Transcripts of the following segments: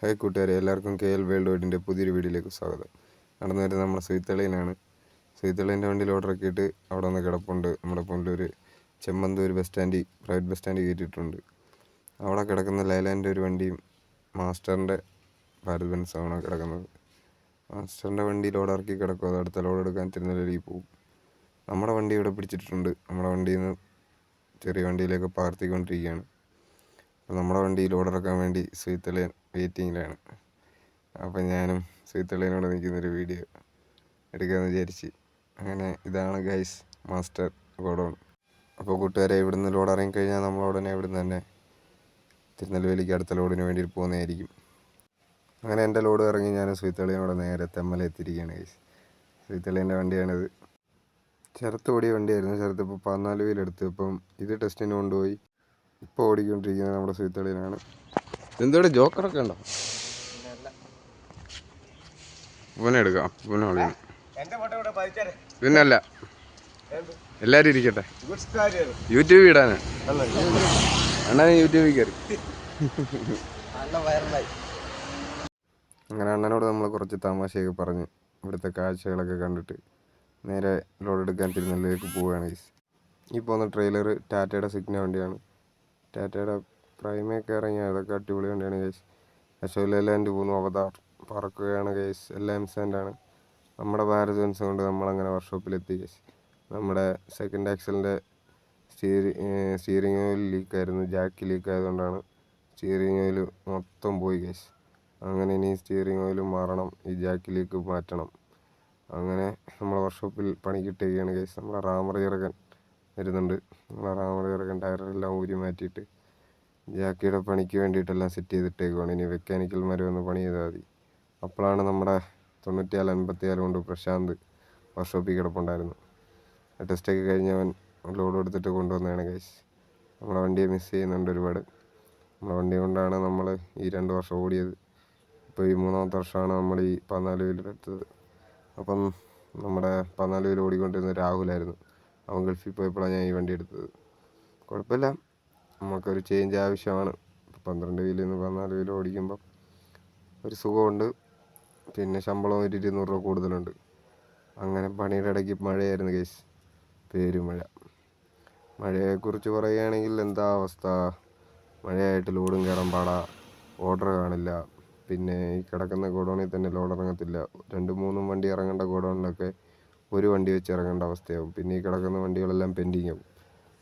Hi കൂട്ടുകാരെ എല്ലാവർക്കും K L world വൈഡിന്റെ പുതിയൊരു വീഡിയോയിലേക്ക് സ്വാഗതം. നടന്നു വരുന്നത് നമ്മുടെ സുയിത്തളയിലാണ് സുയിത്തളീന്റെ വണ്ടിയിൽ ഓർഡർ ആക്കിയിട്ട് അവിടെ ഒന്ന് കിടപ്പുണ്ട്. നമ്മുടെ പുല്ലൂർ ചെമ്മന്തൂർ ബസ് സ്റ്റാൻഡിൽ പ്രൈവറ്റ് ബസ് സ്റ്റാൻഡിൽ കയറ്റിയിട്ടുണ്ട്. അവിടെ കിടക്കുന്ന ലൈലാന്റെ ഒരു വണ്ടിയും മാസ്റ്ററിന്റെ ഭാരത് ബെൻസാണ് കിടക്കുന്നത്. മാസ്റ്ററിന്റെ വണ്ടി ലോഡ് ഇറക്കി കിടക്കും. അത് അടുത്ത ലോഡ് എടുക്കാൻ തിരുനെല്ലി പോകും നമ്മുടെ വണ്ടി ഇവിടെ പിടിച്ചിട്ടുണ്ട്. നമ്മുടെ വണ്ടിയിൽ നിന്ന് ചെറിയ വണ്ടിയിലേക്ക് പകർത്തിക്കൊണ്ടിരിക്കുകയാണ് അപ്പോൾ നമ്മുടെ വണ്ടി ലോഡ് ഇറക്കാൻ വേണ്ടി സുയിത്തളയൻ വെയിറ്റിങ്ങിലാണ് അപ്പോൾ ഞാനും സുയിത്തളയനോട് നിൽക്കുന്നൊരു വീഡിയോ എടുക്കാമെന്ന് വിചാരിച്ച്. അങ്ങനെ ഇതാണ് ഗൈസ് മാസ്റ്റർ ഗോഡൗൺ. അപ്പോൾ കൂട്ടുകാരെ ഇവിടുന്ന് ലോഡ് ഇറങ്ങിക്കഴിഞ്ഞാൽ നമ്മൾ ഉടനെ ഇവിടുന്ന് തന്നെ തിരുനെൽവേലിക്ക് അടുത്ത ലോഡിന് വേണ്ടി പോകുന്നതായിരിക്കും. അങ്ങനെ എന്റെ ലോഡ് ഇറങ്ങി ഞാൻ സുയിത്തളിയനോട് നേരെ തെമ്മല എത്തിയിരിക്കുകയാണ് ഗൈസ് സുയിത്തളയന്റെ വണ്ടിയാണിത്. ചെറുത്ത് ഓടിയ വണ്ടിയായിരുന്നു. ചെറുത്ത് ഇപ്പോൾ പതിനാല് വീലെടുത്തു ഇപ്പം ഇത് ടെസ്റ്റിന് കൊണ്ടുപോയി. ഇപ്പോൾ ഓടിക്കൊണ്ടിരിക്കുന്നത് നമ്മുടെ സുഹൃത്തുക്കളിലാണ്. എന്തോടെ ജോക്കറൊക്കെ ഉണ്ടോ? ഇവനെ എടുക്കാം. ഇവനെ വിളിക്കണം എന്റെ ഫോട്ടോ ഇവിടെ പതിച്ചാരെ. പിന്നല്ല. എല്ലാരും ഇരിക്കട്ടെ. യൂട്യൂബ് ഇടാന്. അണ്ണാ യൂട്യൂബിൽ കയറി അങ്ങനെ അണ്ണനോട് നമ്മൾ കുറച്ച് തമാശയൊക്കെ പറഞ്ഞ് ഇവിടുത്തെ കാഴ്ചകളൊക്കെ കണ്ടിട്ട് നേരെ ലോഡ് എടുക്കാൻ തിരുനെല്ലിലേക്ക് പോവുകയാണ് ഈ പോകുന്ന ട്രെയിലർ ടാറ്റയുടെ സിഗ്ന വണ്ടിയാണ്. ടാറ്റയുടെ പ്രൈമൊക്കെ ഇറങ്ങി അതൊക്കെ അടിപൊളി വണ്ടിയാണ് ഗൈസ് അശോല ലാൻഡ് പോകുന്നു അവതാർ പറക്കുകയാണ് ഗൈസ് എല്ലാം എംസാൻഡാണ് നമ്മുടെ ഭാരത് ബെൻസ് കൊണ്ട് നമ്മളങ്ങനെ വർക്ക്ഷോപ്പിലെത്തി ഗൈസ് നമ്മുടെ സെക്കൻഡ് ആക്സലിന്റെ സ്റ്റീരി സ്റ്റിയറിംഗ് ഓയിൽ ലീക്കായിരുന്നു ജാക്ക് ലീക്ക് ആയതുകൊണ്ടാണ് സ്റ്റിയറിംഗ് ഓയിൽ മൊത്തം പോയി ഗൈസ് അങ്ങനെ ഇനി സ്റ്റിയറിംഗ് ഓയിൽ മാറണം. ഈ ജാക്ക് ലീക്ക് മാറ്റണം. അങ്ങനെ നമ്മളെ വർക്ക്ഷോപ്പിൽ പണി കിട്ടുകയാണ് ഗൈസ് നമ്മുടെ റാമർ ഇറക്കാൻ വരുന്നുണ്ട്. ഇറക്കാൻ ടയറെല്ലാം ഊരി മാറ്റിയിട്ട്. ജാക്കിയുടെ പണിക്ക് വേണ്ടിയിട്ടെല്ലാം സെറ്റ് ചെയ്തിട്ടേക്കുവാണ്. ഇനി മെക്കാനിക്കൽമാർ വന്ന് പണി ചെയ്താൽ മതി. അപ്പോഴാണ് നമ്മുടെ തൊണ്ണൂറ്റിയാൽ അൻപത്തിയാൽ കൊണ്ട് പ്രശാന്ത് വർക്ക്ഷോപ്പിൽ കിടപ്പുണ്ടായിരുന്നു. ടെസ്റ്റൊക്കെ കഴിഞ്ഞ് അവൻ ലോഡ് എടുത്തിട്ട് കൊണ്ടുവന്നതാണ് കേസ് നമ്മളെ വണ്ടിയെ മിസ് ചെയ്യുന്നുണ്ട് ഒരുപാട്. നമ്മളെ വണ്ടി കൊണ്ടാണ് നമ്മൾ ഈ രണ്ട് വർഷം ഓടിയത്. ഇപ്പോൾ ഈ മൂന്നാമത്തെ വർഷമാണ് നമ്മൾ ഈ പതിനാല് വീലെടുത്തത് അപ്പം നമ്മുടെ പതിനാല് വീൽ ഓടിക്കൊണ്ടിരുന്ന രാഹുലായിരുന്നു. അവൻ ഗൾഫിൽ പോയപ്പോഴാണ് ഞാൻ ഈ വണ്ടി എടുത്തത്. കുഴപ്പമില്ല. നമുക്കൊരു ചേഞ്ച് ആവശ്യമാണ്. പന്ത്രണ്ട് വീലിൽ നിന്ന് പതിനാല് വീൽ ഓടിക്കുമ്പം ഒരു സുഖമുണ്ട്. പിന്നെ ശമ്പളം ഒരു ഇരുന്നൂറ് രൂപ കൂടുതലുണ്ട്. അങ്ങനെ പണിയുടെ ഇടയ്ക്ക് മഴയായിരുന്നു കേസ് പേരുമഴ മഴയെക്കുറിച്ച് പറയുകയാണെങ്കിൽ എന്താ അവസ്ഥ? മഴയായിട്ട് ലോഡും കയറാൻ പാടാ. ഓർഡർ കാണില്ല. പിന്നെ ഈ കിടക്കുന്ന ഗോഡൗണിൽ തന്നെ ലോഡ് ഇറങ്ങത്തില്ല. രണ്ടും മൂന്നും വണ്ടി ഇറങ്ങേണ്ട ഗോഡൗണിലൊക്കെ ഒരു വണ്ടി വെച്ച് ഇറങ്ങേണ്ട അവസ്ഥയാവും. പിന്നെ ഈ കിടക്കുന്ന വണ്ടികളെല്ലാം പെൻഡിങ് ആവും.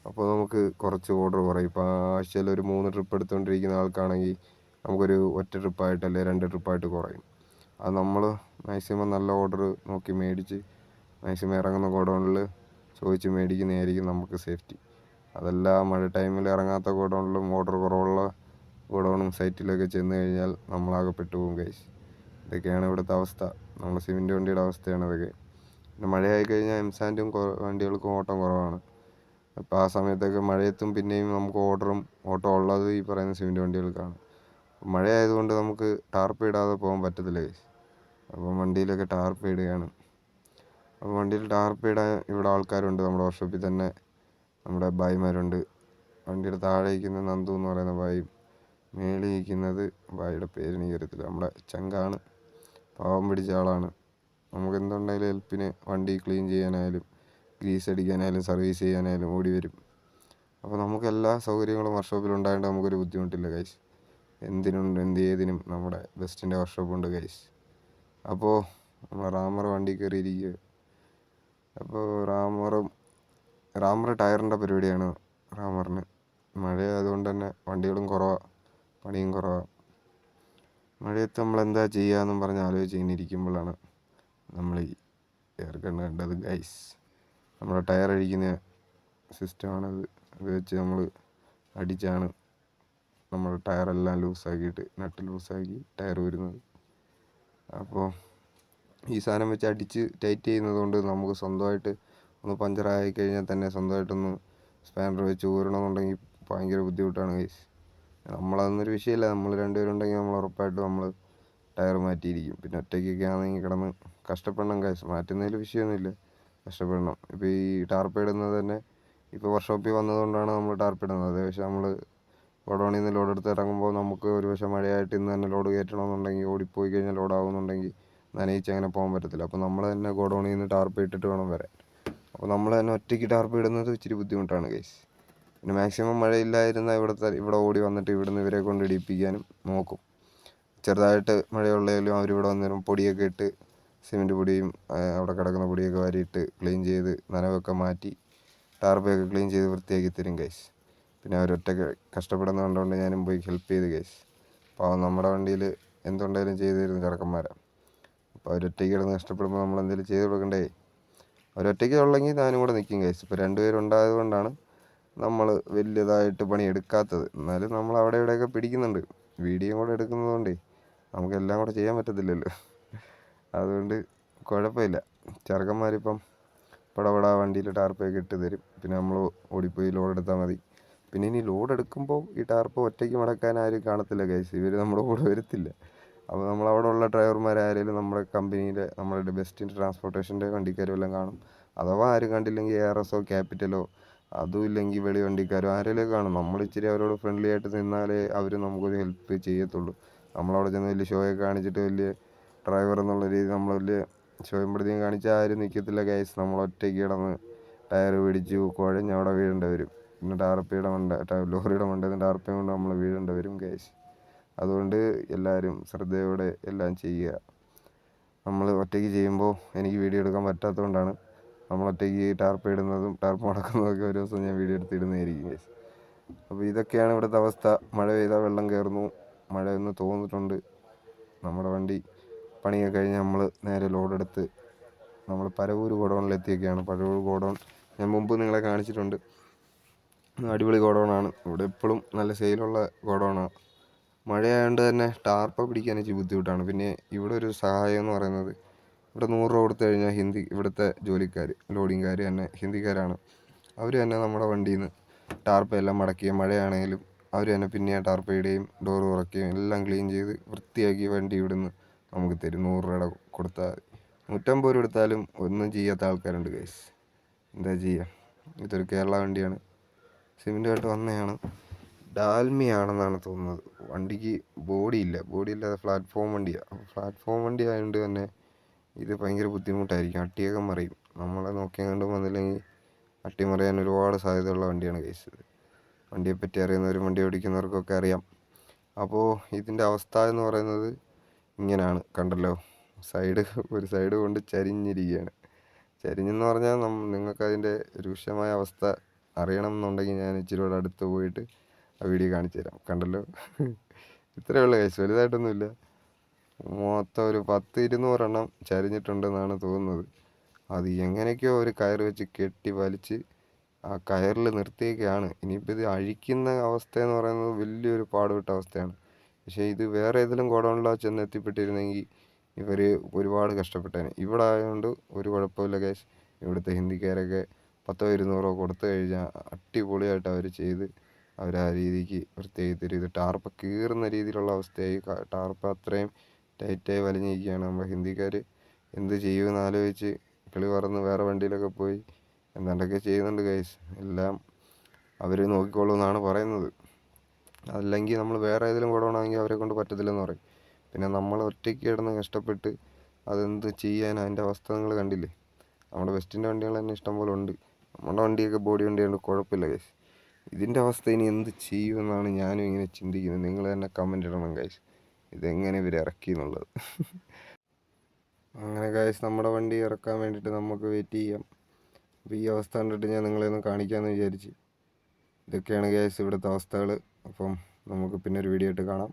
അപ്പോൾ നമുക്ക് കുറച്ച് ഓർഡർ കുറയും ഇപ്പോൾ ആഴ്ചയിൽ ഒരു മൂന്ന് ട്രിപ്പ് എടുത്തുകൊണ്ടിരിക്കുന്ന ആൾക്കാണെങ്കിൽ നമുക്കൊരു ഒറ്റ ട്രിപ്പായിട്ട് അല്ലെങ്കിൽ രണ്ട് ട്രിപ്പായിട്ട് കുറയും. അത് നമ്മൾ മാക്സിമം നല്ല ഓർഡർ നോക്കി മേടിച്ച് മാക്സിമം ഇറങ്ങുന്ന ഗോഡൗണിൽ ചോദിച്ച് മേടിക്കുന്നതായിരിക്കും നമുക്ക് സേഫ്റ്റി അതല്ല മഴ ടൈമിൽ ഇറങ്ങാത്ത ഗോഡൗണിലും ഓർഡർ കുറവുള്ള ഗോഡൗണും സൈറ്റിലൊക്കെ ചെന്ന് കഴിഞ്ഞാൽ നമ്മളാകെ പെട്ടുപോകും കൈസ് ഇതൊക്കെയാണ് ഇവിടുത്തെ അവസ്ഥ. നമ്മൾ സിമെന്റ് വണ്ടിയുടെ അവസ്ഥയാണ് ഇതൊക്കെ. പിന്നെ മഴയായി കഴിഞ്ഞാൽ എംസാൻഡും വണ്ടികൾക്കും ഓട്ടം കുറവാണ്. അപ്പോൾ ആ സമയത്തൊക്കെ മഴയത്തും പിന്നെയും നമുക്ക് ഓർഡറും ഓട്ടോ ഉള്ളത് ഈ പറയുന്ന സിമെന്റ് വണ്ടികൾക്കാണ്. മഴയായതുകൊണ്ട് നമുക്ക് ടാർപ്പ് ഇടാതെ പോകാൻ പറ്റത്തില്ല. അപ്പം വണ്ടിയിലൊക്കെ ടാർപ്പ് ഇടുകയാണ്. അപ്പോൾ വണ്ടിയിൽ ടാർപ്പ് ഇടാൻ ഇവിടെ ആൾക്കാരുണ്ട്. നമ്മുടെ വർക്ക്ഷോപ്പിൽ തന്നെ നമ്മുടെ ബായിമാരുണ്ട് വണ്ടിയുടെ താഴെ ഇരിക്കുന്ന നന്ദു എന്ന് പറയുന്ന ബായി മേളിൽ ബായിയുടെ പേര് എനിക്ക് അറിയത്തില്ല നമ്മുടെ ചങ്കാണ്. പാവം പിടിച്ച ആളാണ്. നമുക്ക് എന്തുണ്ടെങ്കിലും ഹെൽപ്പിന് വണ്ടി ക്ലീൻ ചെയ്യാനായാലും ഗ്രീസ് അടിക്കാനായാലും സർവീസ് ചെയ്യാനായാലും ഓടി വരും. അപ്പോൾ നമുക്ക് എല്ലാ സൗകര്യങ്ങളും വർക്ക്ഷോപ്പിൽ ഉണ്ടായതുകൊണ്ട് നമുക്കൊരു ബുദ്ധിമുട്ടില്ല കൈസ് എന്തിനുണ്ട് എന്ത് ഏതിനും നമ്മുടെ ബെസ്റ്റിന്റെ വർക്ക്ഷോപ്പ് ഉണ്ട് ഗൈസ് അപ്പോൾ നമ്മൾ റാമർ വണ്ടി കയറിയിരിക്കുക അപ്പോൾ റാമറും റാമർ ടയറിന്റെ പരിപാടിയാണ് റാമറിന് മഴ ആയതുകൊണ്ട് തന്നെ വണ്ടികളും കുറവാണ് പണിയും കുറവാണ് മഴയത്ത് നമ്മൾ എന്താ ചെയ്യുക എന്നും പറഞ്ഞ് ആലോചിച്ച് ഇങ്ങനെ ഇരിക്കുമ്പോഴാണ് നമ്മൾ ഈ കണ്ടത് ഗൈസ് നമ്മുടെ ടയർ അടിക്കുന്ന സിസ്റ്റമാണത് അത് വെച്ച് നമ്മൾ അടിച്ചാണ് നമ്മൾ ടയറെല്ലാം ലൂസാക്കിയിട്ട് നട്ട് ലൂസാക്കി ടയർ വരുന്നത് അപ്പോൾ ഈ സാധനം വെച്ച് അടിച്ച് ടൈറ്റ് ചെയ്യുന്നത് കൊണ്ട് നമുക്ക് സ്വന്തമായിട്ട് ഒന്ന് പഞ്ചറായി കഴിഞ്ഞാൽ തന്നെ സ്വന്തമായിട്ടൊന്ന് സ്പാനർ വെച്ച് ഊരണമെന്നുണ്ടെങ്കിൽ ഭയങ്കര ബുദ്ധിമുട്ടാണ് ഗൈസ് നമ്മളതൊന്നൊരു വിഷയമില്ല നമ്മൾ രണ്ടുപേരുണ്ടെങ്കിൽ നമ്മൾ ഉറപ്പായിട്ടും നമ്മൾ ടയർ മാറ്റിയിരിക്കും. പിന്നെ ഒറ്റയ്ക്കൊക്കെ ആണെങ്കിൽ കിടന്ന് കഷ്ടപ്പെടണം ഗൈസ് മാറ്റുന്നതിൽ വിഷയമൊന്നുമില്ല കഷ്ടപ്പെടണം. ഇപ്പോൾ ഈ ടാർപ്പ് ഇടുന്നത് തന്നെ ഇപ്പോൾ വർക്ക്ഷോപ്പിൽ വന്നതുകൊണ്ടാണ് നമ്മൾ ടാർപ്പ് ഇടുന്നത്. അതേ പക്ഷേ നമ്മൾ ഗോഡൗണിൽ നിന്ന് ലോഡ് എടുത്ത് ഇറങ്ങുമ്പോൾ നമുക്ക് ഒരു പക്ഷേ മഴയായിട്ട് ഇന്ന് തന്നെ ലോഡ് കയറ്റണമെന്നുണ്ടെങ്കിൽ ഓടിപ്പോയി കഴിഞ്ഞാൽ ലോഡ് ആവുന്നുണ്ടെങ്കിൽ നനയിച്ച് അങ്ങനെ പോകാൻ പറ്റത്തില്ല. അപ്പോൾ നമ്മൾ തന്നെ ഗോഡൗണിൽ നിന്ന് ടാർപ്പ് ഇട്ടിട്ട് വേണം വരാൻ. അപ്പോൾ നമ്മൾ തന്നെ ഒറ്റയ്ക്ക് ടാർപ്പ് ഇടുന്നത് ഇച്ചിരി ബുദ്ധിമുട്ടാണ് ഗൈസ് പിന്നെ മാക്സിമം മഴയില്ലായിരുന്ന ഇവിടുത്തെ ഇവിടെ ഓടി വന്നിട്ട് ഇവിടുന്ന് ഇവരെ കൊണ്ട് ഇടിപ്പിക്കാനും നോക്കും. ചെറുതായിട്ട് മഴയുള്ളതിലും അവരിവിടെ വന്നേരം പൊടിയൊക്കെ ഇട്ട് സിമെന്റ് പൊടിയും അവിടെ കിടക്കുന്ന പൊടിയൊക്കെ വാരിയിട്ട് ക്ലീൻ ചെയ്ത് നനവൊക്കെ മാറ്റി ടാർപ്പൊക്കെ ക്ലീൻ ചെയ്ത് വൃത്തിയാക്കി തരും ഗൈസ് പിന്നെ അവരൊറ്റയ്ക്ക് കഷ്ടപ്പെടുന്ന കണ്ടുകൊണ്ട് ഞാനും പോയി ഹെൽപ്പ് ചെയ്ത് ഗൈസ് പാവം നമ്മുടെ വണ്ടിയിൽ എന്തുണ്ടായാലും ചെയ്തു തരുന്ന ചെറുക്കന്മാരാണ് അപ്പോൾ അവരൊറ്റയ്ക്ക് കിടന്ന് കഷ്ടപ്പെടുമ്പോൾ നമ്മൾ എന്തെങ്കിലും ചെയ്ത് കൊടുക്കണ്ടേ? അവരൊറ്റയ്ക്ക് ഉള്ളെങ്കിൽ ഞാനും കൂടെ നിൽക്കും ഗൈസ് ഇപ്പോൾ രണ്ടുപേരുണ്ടായത് കൊണ്ടാണ് നമ്മൾ വലിയതായിട്ട് പണി എടുക്കാത്തത് എന്നാലും നമ്മൾ അവിടെ ഇവിടെയൊക്കെ പിടിക്കുന്നുണ്ട്. വീഡിയോ കൂടെ എടുക്കുന്നതുകൊണ്ടേ നമുക്കെല്ലാം കൂടെ ചെയ്യാൻ പറ്റത്തില്ലല്ലോ. അതുകൊണ്ട് കുഴപ്പമില്ല. ചെറുക്കന്മാരിപ്പം പടപടാ വണ്ടിയിൽ ടാർപ്പൊക്കെ ഇട്ട് തരും. പിന്നെ നമ്മൾ ഓടിപ്പോയി ലോഡ് എടുത്താൽ മതി. പിന്നെ ഇനി ലോഡ് എടുക്കുമ്പോൾ ഈ ടാർപ്പ് ഒറ്റയ്ക്ക് മടക്കാൻ ആരും കാണത്തില്ല ഗൈസ് ഇവർ നമ്മുടെ കൂടെ വരത്തില്ല. അപ്പോൾ നമ്മൾ അവിടെ ഉള്ള ഡ്രൈവർമാരായാലും നമ്മുടെ കമ്പനിയിലെ നമ്മുടെ ബെസ്റ്റ് ട്രാൻസ്പോർട്ടേഷന്റെ വണ്ടിക്കാരും എല്ലാം കാണും? അഥവാ ആരും കണ്ടില്ലെങ്കിൽ എ ആർ എസോ ക്യാപിറ്റലോ അതും ഇല്ലെങ്കിൽ വെളി വണ്ടിക്കാരോ ആരെങ്കിലും കാണും. നമ്മൾ ഇച്ചിരി അവരോട് ഫ്രണ്ട്ലി ആയിട്ട് നിന്നാലേ അവർ നമുക്കൊരു ഹെൽപ്പ് ചെയ്യത്തുള്ളൂ. നമ്മളവിടെ ചെന്ന് വലിയ ഷോയൊക്കെ കാണിച്ചിട്ട് വലിയ ഡ്രൈവർ എന്നുള്ള രീതി നമ്മൾ വലിയ ഷോയുമ്പോഴത്തേക്കും കാണിച്ചാൽ ആരും നിൽക്കത്തില്ല ഗൈസ് നമ്മൾ ഒറ്റയ്ക്ക് കിടന്ന് ടയർ പിടിച്ച് കുഴഞ്ഞ് അവിടെ വീഴേണ്ടി വരും. പിന്നെ ടാർപ്പിയുടെ മണ്ട ലോറിയുടെ മണ്ടയിൽ ടാർപ്പയും കൊണ്ട് നമ്മൾ വീഴേണ്ടി വരും ഗൈസ് അതുകൊണ്ട് എല്ലാവരും ശ്രദ്ധയോടെ എല്ലാം ചെയ്യുക. നമ്മൾ ഒറ്റയ്ക്ക് ചെയ്യുമ്പോൾ എനിക്ക് വീഡിയോ എടുക്കാൻ പറ്റാത്തതുകൊണ്ടാണ് നമ്മൾ ഒറ്റയ്ക്ക് ടാർപ്പ് ഇടുന്നതും ടാർപ്പ് മുടക്കുന്നതൊക്കെ ഒരു ദിവസം ഞാൻ വീഡിയോ എടുത്ത് ഇടുന്നതായിരിക്കും ഗൈസ് അപ്പോൾ ഇതൊക്കെയാണ് ഇവിടുത്തെ അവസ്ഥ. മഴ പെയ്താൽ വെള്ളം കയറുന്നു മഴ ഒന്ന് തോന്നിട്ടുണ്ട്. നമ്മുടെ വണ്ടി പണിയൊക്കെ കഴിഞ്ഞ് നമ്മൾ നേരെ ലോഡെടുത്ത് നമ്മൾ പരവൂർ ഗോഡൗണിലെത്തിയൊക്കെയാണ്. പരവൂർ ഗോഡൗൺ ഞാൻ മുമ്പ് നിങ്ങളെ കാണിച്ചിട്ടുണ്ട്. അടിപൊളി ഗോഡൗണാണ്. ഇവിടെ എപ്പോഴും നല്ല സെയിലുള്ള ഗോഡൗണാണ്. മഴയായതുകൊണ്ട് തന്നെ ടാർപ്പ പിടിക്കാൻ ഇച്ചിരി ബുദ്ധിമുട്ടാണ്. പിന്നെ ഇവിടെ ഒരു സഹായം എന്ന് പറയുന്നത് ഇവിടെ നൂറ് രൂപ കൊടുത്തു കഴിഞ്ഞാൽ ഹിന്ദി ഇവിടുത്തെ ജോലിക്കാർ ലോഡിങ്കാർ തന്നെ ഹിന്ദിക്കാരാണ്. അവർ തന്നെ നമ്മുടെ വണ്ടിയിൽ നിന്ന് ടാർപ്പ എല്ലാം മടക്കുകയും മഴയാണെങ്കിലും അവർ തന്നെ പിന്നെ ടാർപ്പ ഇടുകയും ഡോർ ഉറക്കുകയും എല്ലാം ക്ലീൻ ചെയ്ത് വൃത്തിയാക്കി വണ്ടി ഇവിടുന്ന് നമുക്ക് തരും നൂറ് രൂപയുടെ കൊടുത്താൽ മതി. നൂറ്റമ്പത് രൂപ എടുത്താലും ഒന്നും ചെയ്യാത്ത ആൾക്കാരുണ്ട് ഗൈസ് എന്താ ചെയ്യുക ഇതൊരു കേരള വണ്ടിയാണ്. സിമെന്റുമായിട്ട് വന്നതാണ് ഡാൽമിയാണെന്നാണ് തോന്നുന്നത്. വണ്ടിക്ക് ബോഡി ഇല്ല. ബോഡി ഇല്ലാതെ പ്ലാറ്റ്ഫോം വണ്ടിയാണ് പ്ലാറ്റ്ഫോം വണ്ടി ആയതുകൊണ്ട് തന്നെ ഇത് ഭയങ്കര ബുദ്ധിമുട്ടായിരിക്കും. അട്ടിയൊക്കെ മറിയും. നമ്മളെ നോക്കിയാൽ കണ്ടും വന്നില്ലെങ്കിൽ അട്ടിമറിയാൻ ഒരുപാട് സാധ്യതയുള്ള വണ്ടിയാണ് കേസ് വണ്ടിയെപ്പറ്റി അറിയുന്നവരും വണ്ടി ഓടിക്കുന്നവർക്കൊക്കെ അറിയാം. അപ്പോൾ ഇതിന്റെ അവസ്ഥ എന്ന് പറയുന്നത് ഇങ്ങനെയാണ് കണ്ടല്ലോ? സൈഡ് ഒരു സൈഡ് കൊണ്ട് ചരിഞ്ഞിരിക്കുകയാണ് ചരിഞ്ഞെന്ന് പറഞ്ഞാൽ നം നിങ്ങൾക്ക് അതിന്റെ രൂക്ഷമായ അവസ്ഥ അറിയണം എന്നുണ്ടെങ്കിൽ ഞാൻ ഇച്ചിരി കൂടെ അടുത്ത് പോയിട്ട് ആ വീഡിയോ കാണിച്ചു തരാം. കണ്ടല്ലോ? ഇത്രയേ ഉള്ളൂ കേസ് വലുതായിട്ടൊന്നുമില്ല. മൊത്തം ഒരു പത്ത് ഇരുന്നൂറെണ്ണം ചരിഞ്ഞിട്ടുണ്ടെന്നാണ് തോന്നുന്നത്. അത് എങ്ങനെയൊക്കെയോ ഒരു കയർ വെച്ച് കെട്ടി വലിച്ച് ആ കയറിൽ നിർത്തിയൊക്കെയാണ് ഇനിയിപ്പോൾ ഇത് അഴിക്കുന്ന അവസ്ഥ എന്ന് പറയുന്നത് വലിയൊരു പാടുപെട്ട അവസ്ഥയാണ്. പക്ഷേ ഇത് വേറെ ഏതെങ്കിലും ഗോഡൗണിലാണ് ചെന്ന് എത്തിപ്പെട്ടിരുന്നെങ്കിൽ ഇവർ ഒരുപാട് കഷ്ടപ്പെട്ടേനെ. ഇവിടെ ആയതുകൊണ്ട് ഒരു കുഴപ്പമില്ല കേസ് ഇവിടുത്തെ ഹിന്ദിക്കാരൊക്കെ പത്തോ ഇരുന്നൂറോ കൊടുത്തു കഴിഞ്ഞാൽ അടിപൊളിയായിട്ട് അവർ ചെയ്ത് അവർ ആ രീതിക്ക് വൃത്തിയായി തരും ഇത് ടാർപ്പ കീറുന്ന രീതിയിലുള്ള അവസ്ഥയായി ടാർപ്പ് ടാർപ്പ അത്രയും ടൈറ്റായി വലിഞ്ഞിരിക്കുകയാണ് നമ്മുടെ ഹിന്ദിക്കാർ എന്ത് ചെയ്യുമെന്ന് ആലോചിച്ച് കിളി പറന്ന് വേറെ വണ്ടിയിലൊക്കെ പോയി എന്താണ്ടൊക്കെ ചെയ്യുന്നുണ്ട് ഗൈസ് എല്ലാം അവർ നോക്കിക്കോളൂ എന്നാണ് പറയുന്നത്. അല്ലെങ്കിൽ നമ്മൾ വേറെ ഏതെങ്കിലും ഗോഡൗണാണെങ്കിൽ അവരെ കൊണ്ട് പറ്റത്തില്ലെന്ന് പറയും. പിന്നെ നമ്മൾ ഒറ്റയ്ക്ക് കിടന്ന് കഷ്ടപ്പെട്ട് അതെന്ത് ചെയ്യാൻ അതിന്റെ അവസ്ഥ നിങ്ങൾ കണ്ടില്ലേ? നമ്മുടെ വെസ്റ്റിന്റെ വണ്ടികൾ തന്നെ ഇഷ്ടംപോലെ ഉണ്ട്. നമ്മുടെ വണ്ടിയൊക്കെ ബോഡി വണ്ടിയുണ്ട് കുഴപ്പമില്ല ഗൈസ് ഇതിന്റെ അവസ്ഥ ഇനി എന്ത് ചെയ്യുമെന്നാണ് ഞാനും ഇങ്ങനെ ചിന്തിക്കുന്നത്. നിങ്ങൾ തന്നെ കമന്റ് ഇടണം ഗൈസ് ഇതെങ്ങനെ ഇവർ ഇറക്കി എന്നുള്ളത്. അങ്ങനെ ഗൈസ് നമ്മുടെ വണ്ടി ഇറക്കാൻ വേണ്ടിയിട്ട് നമുക്ക് വെയിറ്റ് ചെയ്യാം. അപ്പോൾ ഈ അവസ്ഥ കണ്ടിട്ട് ഞാൻ നിങ്ങളെ ഒന്ന് കാണിക്കാമെന്ന് വിചാരിച്ച്. ഇതൊക്കെയാണ് ഗൈസ് ഇവിടുത്തെ അവസ്ഥകൾ അപ്പം നമുക്ക് പിന്നെ ഒരു വീഡിയോ ആയിട്ട് കാണാം.